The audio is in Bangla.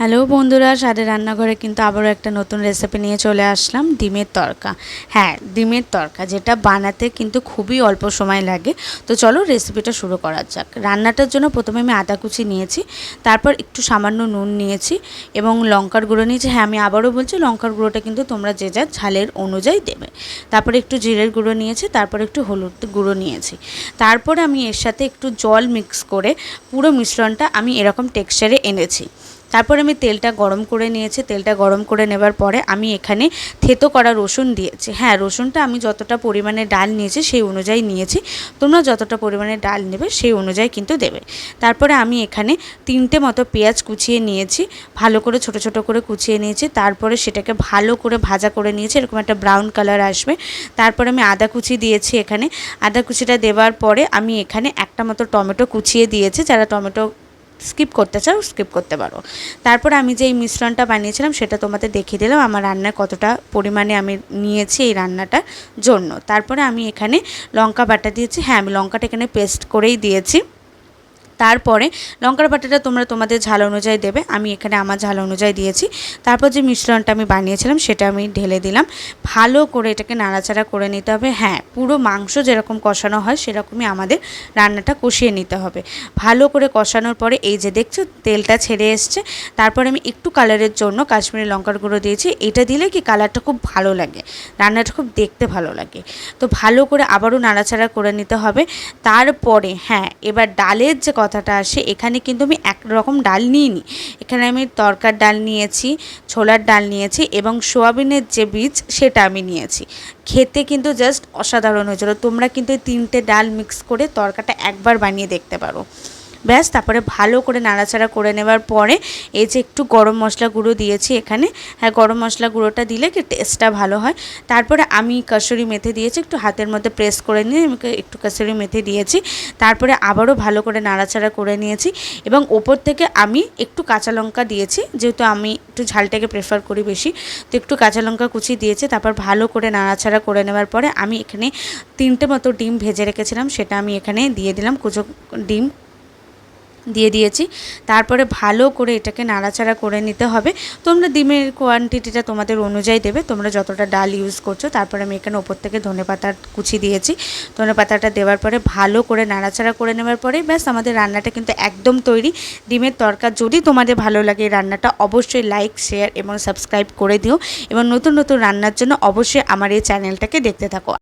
হ্যালো বন্ধুরা, সাদের রান্নাঘরে কিন্তু আবারও একটা নতুন রেসিপি নিয়ে চলে আসলাম, ডিমের তরকা। হ্যাঁ ডিমের তরকা, যেটা বানাতে কিন্তু খুবই অল্প সময় লাগে। তো চলো রেসিপিটা শুরু করা যাক। রান্নাটার জন্য প্রথমে আমি আদা কুচি নিয়েছি, তারপর একটু সামান্য নুন নিয়েছি এবং লঙ্কার গুঁড়ো নিয়েছি। হ্যাঁ আমি আবারও বলছি, লঙ্কার গুঁড়োটা কিন্তু তোমরা যে যার ঝালের অনুযায়ী দেবে। তারপরে একটু জিরের গুঁড়ো নিয়েছি, তারপর একটু হলুদ গুঁড়ো নিয়েছি। তারপরে আমি এর সাথে একটু জল মিক্স করে পুরো মিশ্রণটা আমি এরকম টেক্সচারে এনেছি। তারপর আমি তেলটা গরম করে নিয়েছি। তেলটা গরম করে নেবার পরে আমি এখানে থেতো করা রসুন দিয়েছি। হ্যাঁ রসুনটা আমি যতটা পরিমাণে ডাল নিয়েছি সেই অনুযায়ী নিয়েছি। তোমরা যতটা পরিমাণে ডাল নেবে সেই অনুযায়ী কিন্তু দেবে। তারপরে আমি এখানে তিনটে মতো পেঁয়াজ কুচিয়ে নিয়েছি। ভালো করে, ছোট ছোট করে কুচিয়ে নিয়েছি। তারপরে সেটাকে ভালো করে ভাজা করে নিয়েছি। এরকম একটা ব্রাউন কালার আসবে। তারপরে আমি আদা কুচি দিয়েছি এখানে। আদা কুচিটা দেওয়ার পরে আমি এখানে একটা মতো টমেটো কুচিয়ে দিয়েছি। যারা টমেটো স্কিপ করতে চাও স্কিপ করতে পারো। তারপর আমি যে এই মিশ্রণটা বানিয়েছিলাম, সেটা তোমাদের দেখিয়ে দিলাম। আমার রান্নায় কতটা পরিমাণে আমি নিয়েছি এই রান্নাটার জন্য। তারপরে আমি এখানে লঙ্কা বাটা দিয়েছি। হ্যাঁ আমি লঙ্কাটা এখানে পেস্ট করেই দিয়েছি। তারপরে লঙ্কার বাটাটা তোমরা তোমাদের ঝাল অনুযায়ী দেবে। আমি এখানে আমার ঝাল অনুযায়ী দিয়েছি। তারপর যে মিশ্রণটা আমি বানিয়েছিলাম সেটা আমি ঢেলে দিলাম। ভালো করে এটাকে নাড়াচাড়া করে নিতে হবে। হ্যাঁ পুরো মাংস যেরকম কষানো হয় সেরকমই আমাদের রান্নাটা কষিয়ে নিতে হবে। ভালো করে কষানোর পরে এই যে দেখছ তেলটা ছেড়ে এসছে। তারপরে আমি একটু কালারের জন্য কাশ্মীরি লঙ্কার গুঁড়ো দিয়েছি। এটা দিলে কি কালারটা খুব ভালো লাগে, রান্নাটা খুব দেখতে ভালো লাগে। তো ভালো করে আবারও নাড়াচাড়া করে নিতে হবে। তারপরে হ্যাঁ এবার ডালের যে কথাটা আসে, এখানে কিন্তু আমি এক রকম ডাল নিইনি। এখানে আমি তরকার ডাল নিয়েছি, ছোলার ডাল নিয়েছি এবং সোয়াবিনের যে বীজ সেটা আমি নিয়েছি। খেতে কিন্তু জাস্ট অসাধারণ হয়েছিল। তোমরা কিন্তু এই তিনটে ডাল মিক্স করে তরকাটা একবার বানিয়ে দেখতে পারো। ব্যাস, তারপরে ভালো করে নাড়াচাড়া করে নেবার পরে এই যে একটু গরম মশলা গুঁড়ো দিয়েছি এখানে হ্যাঁ গরম মশলা গুঁড়োটা দিলে কি টেস্টটা ভালো হয়। তারপরে আমি কাসুরি মেথি দিয়েছি, একটু হাতের মধ্যে প্রেস করে নিয়ে আমি একটু কাসুরি মেথি দিয়েছি। তারপরে আবারও ভালো করে নাড়াচাড়া করে নিয়েছি এবং ওপর থেকে আমি একটু কাঁচা লঙ্কা দিয়েছি, যেহেতু আমি একটু ঝালটাকে প্রেফার করি বেশি, তো একটু কাঁচা লঙ্কা কুচি দিয়েছি, তারপর ভালো করে নাড়াচাড়া করে নেওয়ার পরে আমি এখানে তিনটে মতো ডিম ভেজে রেখেছিলাম, সেটা আমি এখানে দিয়ে দিলাম, কুচো ডিম দিয়ে দিয়েছি। তারপরে ভালো করে এটাকে নাড়াচাড়া করে নিতে হবে। তোমরা ডিমের কোয়ান্টিটিটা তোমাদের অনুযায়ী দেবে। তোমরা যতটা ডাল ইউজ করছ, তারপরে আমি এখানে ওপর থেকে ধনে পাতার কুচি দিয়েছি। ধনে পাতাটা দেওয়ার পরে ভালো করে নাড়াচাড়া করে নেওয়ার পরে ব্যাস আমাদের রান্নাটা কিন্তু একদম তৈরি। ডিমের তরকার যদি তোমাদের ভালো লাগে এই রান্নাটা অবশ্যই লাইক শেয়ার এবং সাবস্ক্রাইব করে দিও। এবং নতুন নতুন রান্নার জন্য অবশ্যই আমার এই চ্যানেলটাকে দেখতে থাকো।